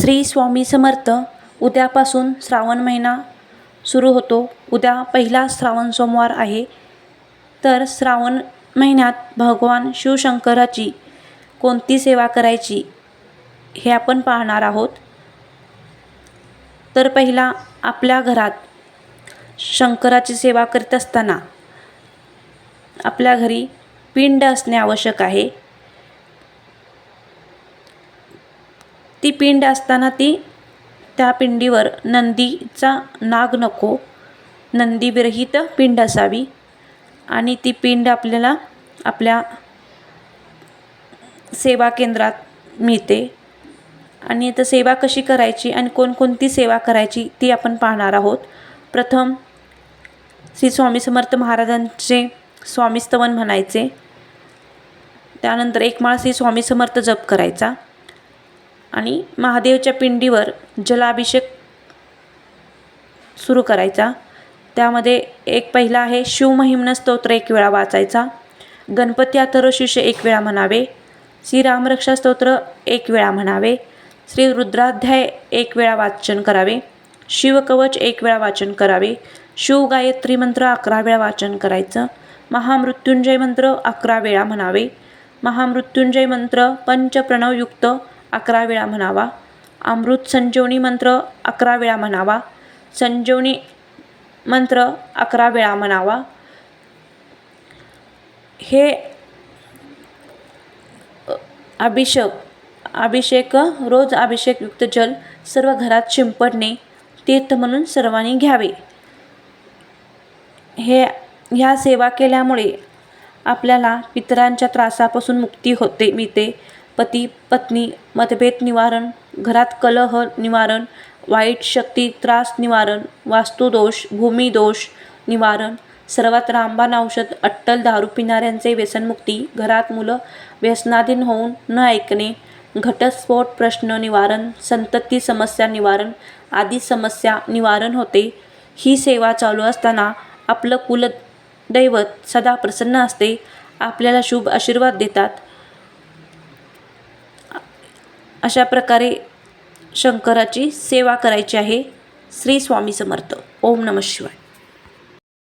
श्री स्वामी समर्थ उद्यापासून श्रावण महिना सुरू होतो. उद्या पहिला श्रावण सोमवार आहे. तर श्रावण महिन्यात भगवान शिवशंकराची कोणती सेवा करायची हे आपण पाहणार आहोत. तर पहिला आपल्या घरात शंकराची सेवा करीत असताना आपल्या घरी पिंड असणे आवश्यक आहे. ती पिंड असताना ती त्या पिंडीवर नंदीचा नाग नको नंदीविरहित पिंड असावी. आणि ती पिंड आपल्याला आपल्या सेवा केंद्रात मिळते. आणि आता सेवा कशी करायची आणि कोणकोणती सेवा करायची ती आपण पाहणार आहोत. प्रथम श्री स्वामी समर्थ महाराजांचे स्वामीस्तवन म्हणायचे. त्यानंतर एक माळ श्री स्वामी समर्थ जप करायचा. आणि महादेवच्या पिंडीवर जलाभिषेक सुरू करायचा. त्यामध्ये एक पहिला आहे शिवमहिम्न स्तोत्र एक वेळा वाचायचा. गणपती अथर्वशीर्ष एक वेळा म्हणावे. श्री रामरक्षा स्तोत्र एक वेळा म्हणावे. श्री रुद्राध्याय एक वेळा वाचन करावे. शिवकवच एक वेळा वाचन करावे. शिवगायत्री मंत्र अकरा वेळा वाचन करायचं. महामृत्युंजय मंत्र अकरा वेळा म्हणावे. महामृत्युंजय मंत्र पंचप्रणवयुक्त अकरा वेळा म्हणावा. अमृत संजीवनी मंत्र अकरा वेळा म्हणावा. संजीवनी मंत्र अकरा वेळा म्हणावा. हे अभिषेक अभिषेक रोज अभिषेकयुक्त जल सर्व घरात शिंपडणे तीर्थ म्हणून सर्वांनी घ्यावे. हे ह्या सेवा केल्यामुळे आपल्याला पितरांच्या त्रासापासून मुक्ती होते मिळते. पती पत्नी मतभेद निवारण घरात कलह निवारण वाईट शक्ती त्रास निवारण वास्तुदोष भूमिदोष निवारण सर्वात रामबाण औषध अट्टल दारू पिणाऱ्यांचे व्यसनमुक्ती घरात मुलं व्यसनाधीन होऊन न ऐकणे घटस्फोट प्रश्न निवारण संतती समस्या निवारण आदी समस्या निवारण होते. ही सेवा चालू असताना आपलं कुलदैवत सदा प्रसन्न असते. आपल्याला शुभ आशीर्वाद देतात. अशा प्रकारे शंकराची सेवा करायची आहे. श्री स्वामी समर्थ. ओम नम शिवाय.